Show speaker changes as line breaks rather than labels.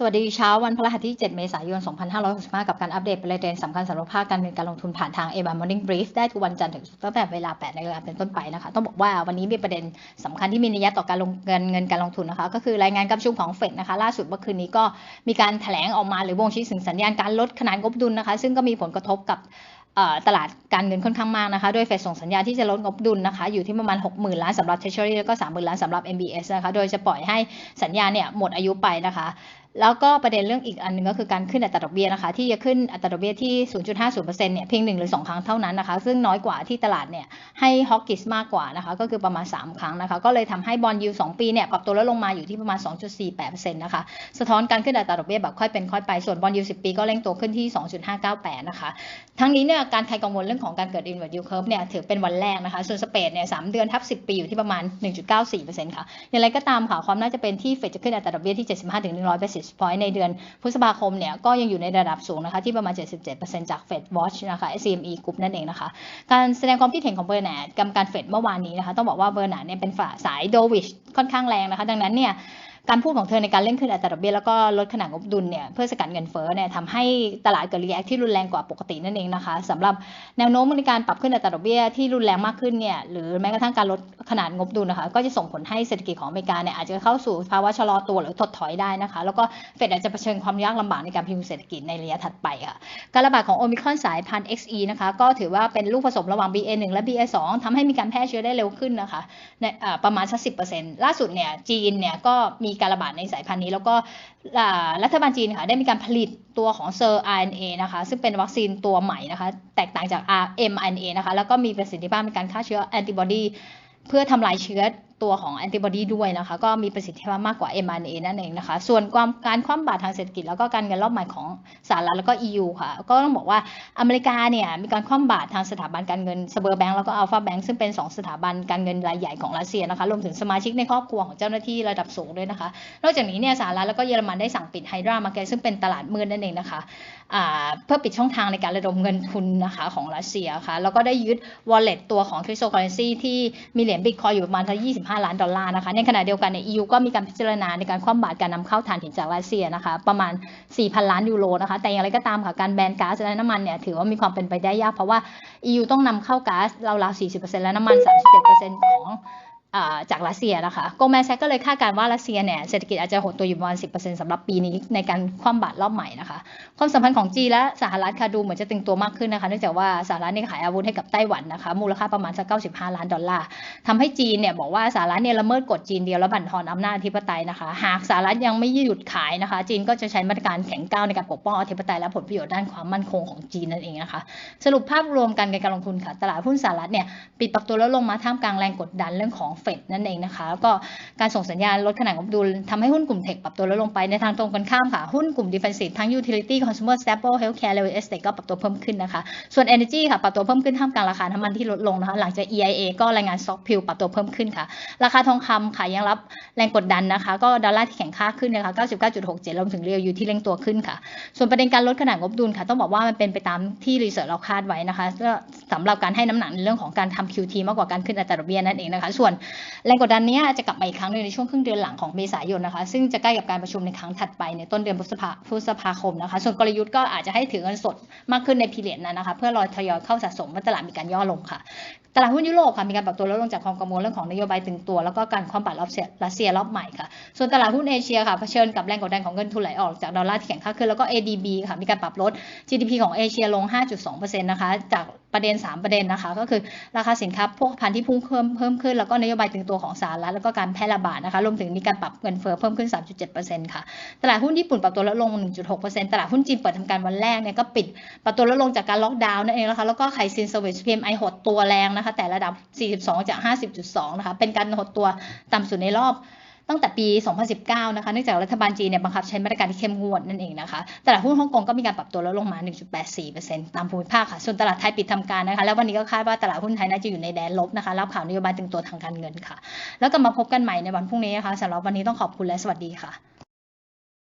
สวัสดีเช้าวันพฤหัสที่ 7 เมษายน 2565 กับการอัปเดตประเด็นสำคัญสำหรับภาคการเงินการลงทุนผ่านทาง a อ a Morning Brief ได้ทุกวันจันทร์ถึงตั้งแต่เวลา 8นาฬิกาเป็นต้นไปนะคะ ต้องบอกว่าวันนี้มีประเด็นสำคัญที่มีนัยยะต่อการลงเงินเงินการลงทุนนะคะ ก็คือรายงานการประชุมของเฟดนะคะ ล่าสุดเมื่อคืนนี้ก็มีการแถลงออกมาหรือบ่งชี้ถึงสัญญาณการลดขนาดงบดุลนะคะ ซึ่งก็มีผลกระทบกับตลาดการเงินค่อนข้างมากนะคะโดยเฟดส่งสัญญาที่จะลดงบดุลนะคะ อยู่ที่ประมาณ 60,000 ล้านสำหรับ Treasury แล้วก็ 30,000 ล้านสำหรับ MBS นะคะ โดยจะปล่อยให้สัญญาเนี่ยหมดอายุไปนะคะ แล้วก็ประเด็นเรื่องอีกอันหนึงก็คือการขึ้นอัตราดอกเบี้ยนะคะ ที่จะขึ้นอัตราดอกเบี้ยที่ 0.50%เนี่ยเพียง1หรือ 2 ครั้งเท่านั้นนะคะ ซึ่งน้อยกว่าที่ตลาดเนี่ยให้ฮอกกิสมากกว่านะคะ ก็คือประมาณ 3 ครั้งนะคะ ก็เลยทำให้บอลยู2ปีเนี่ยปรับตัวลดลงมาอยู่ที่ประมาณ 2.48%นะคะ สะท้อนการขึ้นอัตราดอกเบี้ยแบบค่อยเป็นค่อยไป ส่วนบอลยู10 ปีก็เร่งตัวขึ้นที่ 2.598 นะคะ ทั้งนี้เนี่ยการใครกังวลเรื่องของการเกิด inward yield curve เนี่ยถือเป็นวันแรกนะคะ ส่วนสเปดเนี่ย3เดือนทับ10 ปีอยู่ที่ประมาณ 1.94%ค่ะอย่างไรก็ตามค่ะความน่าจะเป็นที่เฟดจะขึ้นอัตราดอกเบี้ยที่ 75-100 basis point ในเดือนพฤษภาคมเนี่ยก็ยังอยู่ในระดับสูงนะคะที่ประมาณ 77%จาก Fed Watch นะคะ SME Group นั่นเองนะคะ การแสดงความคิดเห็นของเบอร์นาร์ดกรรมการเฟดเมื่อวานนี้นะคะต้องบอกว่าเบอร์นาร์ดเนี่ยเป็นฝ่าสายโดวิชค่อนข้างแรงนะคะ ดังนั้นเนี่ย การพูดของเธอในการเร่งขึ้นอัตราดอกเบี้ยแล้วก็ลดขนาดงบดุลเนี่ยเพื่อสกัดเงินเฟ้อเนี่ยทำให้ตลาดเกิดรีแอคที่รุนแรงกว่าปกตินั่นเองนะคะสำหรับแนวโน้มในการปรับขึ้นอัตราดอกเบี้ยที่รุนแรงมากขึ้นเนี่ยหรือแม้กระทั่งการลดขนาดงบดุลนะคะ ก็จะส่งผลให้เศรษฐกิจของอเมริกาเนี่ยอาจจะเข้าสู่ภาวะชะลอตัวหรือถดถอยได้นะคะ แล้วก็เฟดอาจจะเผชิญความยากลำบากในการพยุงเศรษฐกิจในระยะถัดไปค่ะการระบาดของโอมิครอนสายพันธุ์ XE นะคะก็ถือว่าเป็นลูกผสมระหว่าง BA1 และ BA2 ทำให้มีการแพร่เชื้อได้เร็วขึ้นนะคะในอ่าประมาณสักสิล่าสุดเนี่ยจีนเนี่ยก็มีการระบาดในสายพันธุ์นี้ แล้วก็รัฐบาลจีนค่ะได้มีการผลิตตัวของเซอร์ RNA นะคะ ซึ่งเป็นวัคซีนตัวใหม่นะคะ แตกต่างจาก mRNA นะคะ แล้วก็มีประสิทธิภาพในการฆ่าเชื้อแอนติบอดีเพื่อทำลายเชื้อ ตัวของแอนติบอดีด้วยนะคะ ก็มีประสิทธิภาพมากกว่า mRNA นั่นเองนะคะ ส่วนความการคว่ำบาตรทางเศรษฐกิจแล้วก็การเงินรอบใหม่ของสหรัฐแล้วก็ EU ค่ะ ก็ต้องบอกว่าอเมริกาเนี่ยมีการคว่ำบาตรทางสถาบันการเงินสเบอร์แบงก์แล้วก็อัลฟาแบงก์ซึ่งเป็น 2 สถาบันการเงินรายใหญ่ของรัสเซียนะคะ รวมถึงสมาชิกในครอบครัวของเจ้าหน้าที่ระดับสูงด้วยนะคะ นอกจากนี้เนี่ยสหรัฐแล้วก็เยอรมันได้สั่งปิดไฮดรามาร์เก็ตซึ่งเป็นตลาดมืดนั่นเองนะคะเพื่อปิดช่องทางในการระดมเงินทุนนะคะของรัสเซียค่ะแล้วก็ได้ยึด wallet ตัวของ cryptocurrency ที่มีเหรียญบิตคอยอยู่ประมาณทั้ง25 ล้านดอลลาร์นะคะ ในขณะเดียวกันใน EU ก็มีการพิจารณาในการคว่ำบาตรการนำเข้าถ่านหินจากรัสเซียนะคะ ประมาณ 4,000 ล้านยูโรนะคะ แต่อย่างไรก็ตามค่ะ การแบนก๊าซและน้ำมันเนี่ย ถือว่ามีความเป็นไปได้ยาก เพราะว่า EU ต้องนำเข้าก๊าซราวๆ40%และน้ำมัน 37%ของ จากรัสเซียนะคะโกลแมนแซกก็เลยคาดการณ์ว่ารัสเซียเนี่ยเศรษฐกิจอาจจะหดตัวอยู่ประมาณ 10%สำหรับปีนี้ในการคว่ำบาตรรอบใหม่นะคะ ความสัมพันธ์ของจีนและสหรัฐค่ะดูเหมือนจะตึงตัวมากขึ้นนะคะ เนื่องจากว่าสหรัฐเนี่ยขายอาวุธให้กับไต้หวันนะคะ มูลค่าประมาณสัก95 ล้านดอลลาร์ทำให้จีนเนี่ยบอกว่าสหรัฐเนี่ยละเมิดกฎจีนเดียวและบั่นทอนอำนาจอธิปไตยนะคะ หากสหรัฐยังไม่หยุดขายนะคะ จีนก็จะใช้มาตรการแข็งก้าวในการปกป้องอธิปไตยและผลประโยชน์ด้านความมั่นคงของจีนนั่นเองนะคะ สรุปภาพรวมการเงินการลงทุนค่ะ ตลาดหุ้นสหรัฐเนี่ยปิดปรับตัวลดลงมาท่ามกลางแรงกดดันเรื่องของเฟดนั่นเองนะคะแล้วก็การส่งสัญญาณลดขนาดงบดุลทำให้หุ้นกลุ่มเทคปรับตัวลดลงไปในทางตรงกันข้ามค่ะ หุ้นกลุ่ม defensive ทั้ง utility consumer staple healthcare real estate ก็ปรับตัวเพิ่มขึ้นนะคะ ส่วน energy ค่ะปรับตัวเพิ่มขึ้นท่ามกลางราคาน้ำมันที่ลดลงนะคะ หลังจาก EIA ก็รายงาน stock p i l ปรับตัวเพิ่มขึ้นค่ะ ราคาทองคำค่ะยังรับแรงกดดันนะคะ ก็ดอลลาร์ที่แข็งค่าขึ้นนะคะ99.67รวมถึงเรียวยูที่เร่งตัวขึ้นค่ะ ส่วนประเด็นการลดขนาดงบดุลค่ะ ต้องบอกว่ามันเป็นไปตามที่รีเสิร์ชเราคาดไว้นะคะสำหรับการให้น้ำหนักในเรื่องของการทำ QT มากกว่าการขึ้นอัตราดอกเบี้ยนั่นเองนะคะ ส่วนแรงกดดันนี้จะกลับมาอีกครั้งหนึงในช่วงครึ่งเดือนหลังของเมษายนนะคะ ซึ่งจะใกล้กับการประชุมในครั้งถัดไปในต้นเดือนพฤษภาพฤษภาคมนะคะ ส่วนกลยุทธ์ก็อาจจะให้ถือเงินสดมากขึ้นในพีเรียดนั้นนะคะ เพื่อรอทยอยเข้าสะสมเมื่อตลาดมีการย่อลงค่ะตลาดหุ้นยุโรปค่ะมีการปรับตัวลดลงจากความกังวลเรื่องของนโยบายตึงตัว แล้วก็การคว่ำบาตรรอบรัสเซียรอบใหม่ค่ะ ส่วนตลาดหุ้นเอเชียค่ะเผชิญกับแรงกดดันของเงินทุนไหลออกจากดอลลาร์ที่แข็งค่าขึ้นแล้วก็ ADB ค่ะมีการปรับลด GDP ของเอเชียลง 5.2%นะคะจาก ประเด็น 3 ประเด็นนะคะ ก็คือราคาสินค้าพวกพันธุ์ที่พุ่งเพิ่มเพิ่มขึ้น แล้วก็นโยบายตึงตัวของสหรัฐแล้วก็การแพร่ระบาดนะคะรวมถึงมีการปรับเงินเฟ้อเพิ่มขึ้น 3.7%ค่ะตลาดหุ้นญี่ปุ่นปรับตัวลดลง 1.6%ตลาดหุ้นจีนเปิดทำการวันแรกเนี่ยก็ปิดปรับตัวลดลงจากการล็อกดาวน์นั่นเองนะคะแล้วก็ไคซินเซอร์วิส PMI หดตัวแรงนะคะแต่ระดับ 42 จาก 50.2 นะคะเป็นการหดตัวต่ำสุดในรอบ ตั้งแต่ปี 2019 นะคะ เนื่องจากรัฐบาลจีนเนี่ยบังคับใช้มาตรการที่เข้มงวดนั่นเองนะคะตลาดหุ้นฮ่องกงก็มีการปรับตัวลดลงมา 1.84%ตามภูมิภาคค่ะ ส่วนตลาดไทยปิดทำการนะคะ แล้ววันนี้ก็คาดว่าตลาดหุ้นไทยน่าจะอยู่ในแดนลบนะคะ รับข่าวนโยบายตึงตัวทางการเงินค่ะ แล้วก็มาพบกันใหม่ในวันพรุ่งนี้นะคะสำหรับวันนี้ต้องขอบคุณและสวัสดีค่ะ